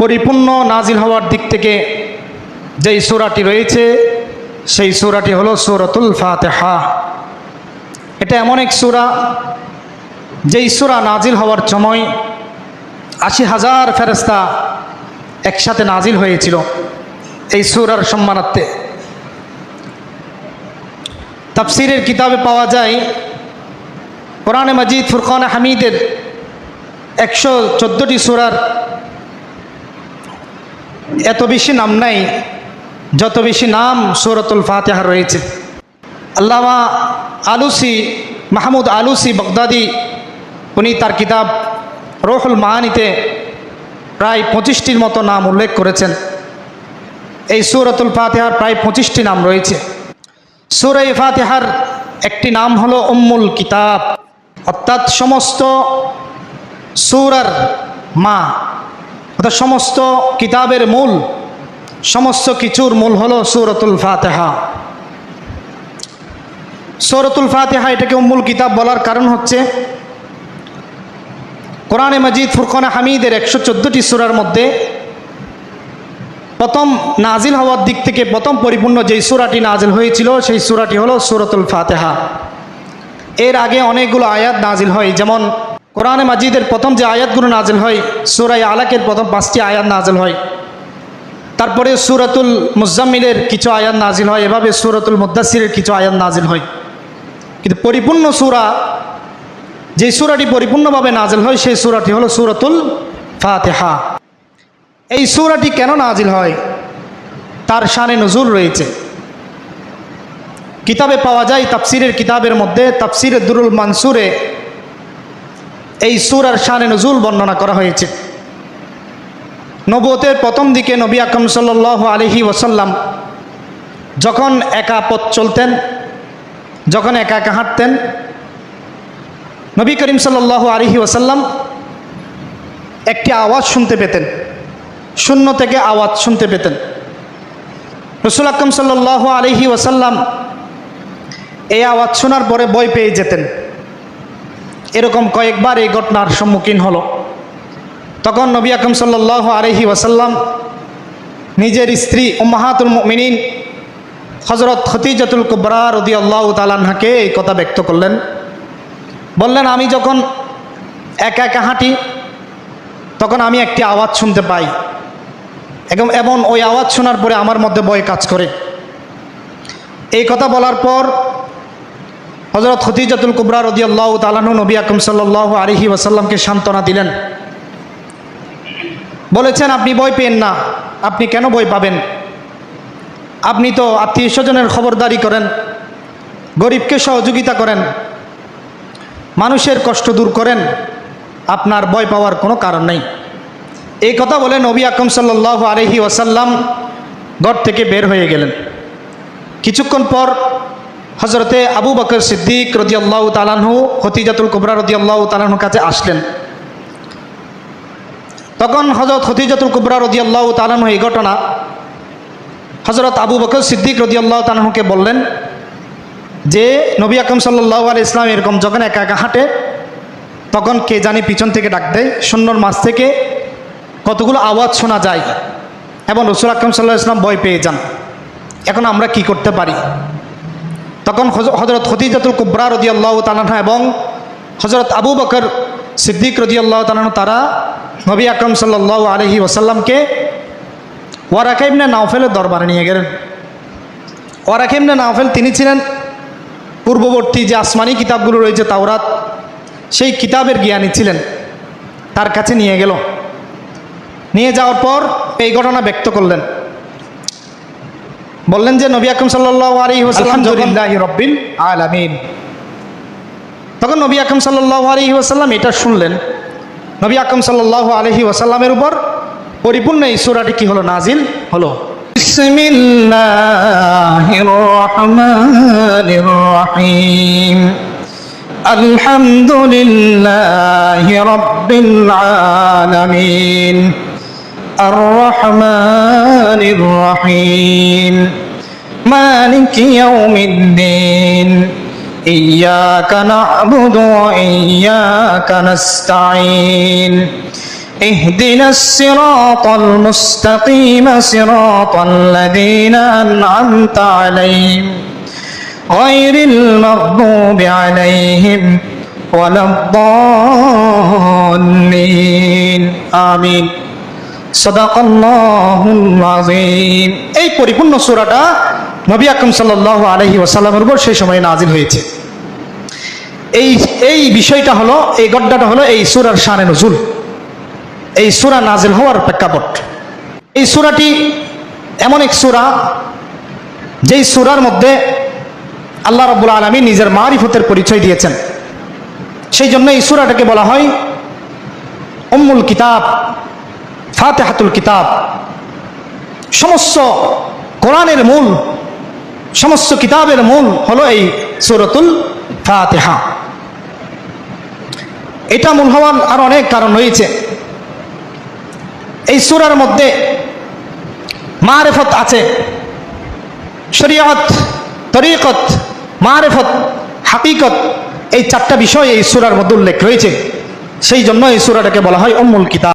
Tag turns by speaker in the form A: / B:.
A: পরিপূর্ণ নাজিল হওয়ার দিক থেকে যেই সুরাটি রয়েছে, সেই সুরাটি হলো সুরতুল ফাতেহা। এটা এমন এক সুরা, যেই সুরা নাজিল হওয়ার সময় আশি হাজার ফেরস্তা একসাথে নাজিল হয়েছিল এই সুরার সম্মানার্থে। তাফসিরের কিতাবে পাওয়া যায়, কোরআনে মজিদ ফুরকান হামিদের একশো চোদ্দোটি সুরার এত বেশি নাম নাই, যত বেশি নাম সুরতুল ফাতেহা রয়েছে। আল্লামা আলুসি, মাহমুদ আলুসি বগদাদি, উনি তার কিতাব রোহুল মাহানিতে প্রায় পঁচিশটির মতো নাম উল্লেখ করেছেন। এই সুরতুল ফাতেহার প্রায় পঁচিশটি নাম রয়েছে। সুরাই ফাতেহার একটি নাম হলো উম্মুল কিতাব। অর্থাৎ সমস্ত সুরার মা অর্থাৎ সমস্ত কিতাবের মূল, সমস্ত কিছুর মূল হলো সৌরতুল ফাতেহা। সৌরতুল ফাতেহা এটাকে উম্মুল কিতাব বলার কারণ হচ্ছে, কোরআনে মজিদ ফুরকানে হামিদের একশো চোদ্দোটি সুরার মধ্যে প্রথম নাজিল হওয়ার দিক থেকে প্রথম পরিপূর্ণ যেই সুরাটি নাজিল হয়েছিল, সেই সুরাটি হলো সুরতুল ফাতেহা। এর আগে অনেকগুলো আয়াত নাজিল হয়, যেমন কোরআনে মাজিদের প্রথম যে আয়াতগুলো নাজিল হয় সুরাই আলাকের প্রথম পাঁচটি আয়াত নাজিল হয়। তারপরে সুরাতুল মুজাম্মিলের কিছু আয়াত নাজিল হয়, এভাবে সুরাতুল মুদাসিরের কিছু আয়াত নাজিল হয়। কিন্তু পরিপূর্ণ সুরা যে সুরাটি পরিপূর্ণভাবে নাজিল হয়, সেই সুরাটি হলো সুরাতুল ফাতেহা। এই সুরাটি কেন নাজিল হয়? তার শানে নজুল রয়েছে। কিতাবে পাওয়া যায়, তাফসিরের কিতাবের মধ্যে তাফসিরের দুরুল মানসুরে এই সুরার শানে নজুল বর্ণনা করা হয়েছে। নবতের প্রথম দিকে নবী আকরম সাল আলহি ওসাল্লাম যখন একা পথ চলতেন, যখন একা একা হাঁটতেন, নবী করিম সাল্লাহ আলহি ওসাল্লাম একটি আওয়াজ শুনতে পেতেন, শূন্য থেকে আওয়াজ শুনতে পেতেন। রসুল আকরম সাল্লাহ আলহি ওসাল্লাম এই আওয়াজ শোনার পরে বই পেয়ে যেতেন। এরকম কয়েকবার এই ঘটনার সম্মুখীন হলো। তখন নবী আকরম সাল্লাহ আলহি ওসাল্লাম নিজের স্ত্রী উম্মাহাতুল মিনিন হজরত খতিজাতুল কুবরা রদি আল্লাহ তালানহাকে এই কথা ব্যক্ত করলেন। বললেন, আমি যখন একা একা হাঁটি, তখন আমি একটি আওয়াজ শুনতে পাই। এবং এবং ওই আওয়াজ শোনার পরে আমার মধ্যে বয় কাজ করে। এই কথা বলার পর হজরত খতিজাতুল কুবরা রদি আল্লাহ তালাহু নবী আকরম সাল্লাহ আলহি ওসাল্লামকে সান্ত্বনা দিলেন। বলেছেন, আপনি বই পেন না। আপনি কেন বই পাবেন? আপনি তো আত্মীয় স্বজনের খবরদারি করেন, গরিবকে সহযোগিতা করেন, মানুষের কষ্ট দূর করেন, আপনার ভয় পাওয়ার কোনো কারণ নেই। এই কথা বলে নবী আকরম সাল্লাহ আলহি ওয়াসাল্লাম ঘর থেকে বের হয়ে গেলেন। কিছুক্ষণ পর হজরতে আবু বকর সিদ্দিক রদিয়াল্লাহ তালাহু হতিজাতুল কুবরা রদিয়াল্লাহ তালাহুর কাছে আসলেন। তখন হজরত হতিজাতুল কুবরা রদিয়াল্লাহ তালাহু এই ঘটনা হজরত আবু বকর সিদ্দিক রদিয়াল্লাহ তালাহুকে বললেন যে, নবী আকরম সাল্লাহ আলি ইসলাম এরকম যখন একা একা হাঁটে, তখন কে জানি পিছন থেকে ডাক দেয়। শূন্যর মাছ থেকে কতগুলো আওয়াজ শোনা যায় এবং রসুল আকরম সাল্লাহ ইসলাম ভয় পেয়ে যান। এখন আমরা কি করতে পারি? তখন হজরত হতিজাতুল কুবরা রদি আল্লাহ তালাহা এবং হজরত আবু বকর সিদ্দিক রদি আল্লাহ তালাহ তারা নবী আকরম সাল্লাহ আলহি ওসাল্লামকে ওয়ারাকাইমনে নাওফেলের দরবারে নিয়ে গেলেন। ওয়ারাকাইমনে নাওফেল তিনি ছিলেন পূর্ববর্তী যে আসমানি কিতাবগুলো রয়েছে, তাওরাত, সেই কিতাবের জ্ঞানী ছিলেন। তার কাছে নিয়ে গেল। নিয়ে যাওয়ার পর এই ঘটনা ব্যক্ত করলেন। বললেন যে নবী আকম সাল্লাম তখন নবী আকম সাল্লাম এটা শুনলেন। নবী আকম সাল আলহি ওয়াসাল্লামের উপর পরিপূর্ণ এই সুরাটি কি হলো? নাজিল হলো।
B: আলহামদুলিল্লাহ রব্বিল আলামিন। আর রহমান রহিম مالك يوم الدين إياك نعبد وإياك نستعين اهدنا الصراط المستقيم صراط الذين أنعمت عليهم غير المغضوب عليهم ولا الضالين آمين صدق الله العظيم
A: এই পরিপূর্ণ সূরাটা নবী আকরম সাল্লাল্লাহু আলাইহি ওয়াসাল্লামের উপর সেই সময় নাজিল হয়েছে। এই এই বিষয়টা হলো, এই গড্ডাটা হলো এই সূরার শানে নজুল। এই সুরা নাজিল হওয়ার প্রেক্ষাপট। এই সুরাটি এমন এক সুরা, যেই সুরার মধ্যে আল্লাহ রাব্বুল আলামিন নিজের মারিফতের পরিচয় দিয়েছেন। সেই জন্য এই সুরাটাকে বলা হয় উম্মুল কিতাব, ফাতেহাতুল কিতাব। সমস্ত কোরআনের মূল সমস্ত কিতাবের মূল হলো এই সুরতুল ফাতেহা। এটা মূল হওয়ার আর অনেক কারণ রয়েছে। এই সুরার মধ্যে মারেফত আছে। শরীয়ত, তরিকত, মারেফত, হাকিকত এই চারটা বিষয় এই সুরার মধ্যে উল্লেখ রয়েছে। সেই জন্য এই সুরাটাকে বলা হয় অমূল কিতাব।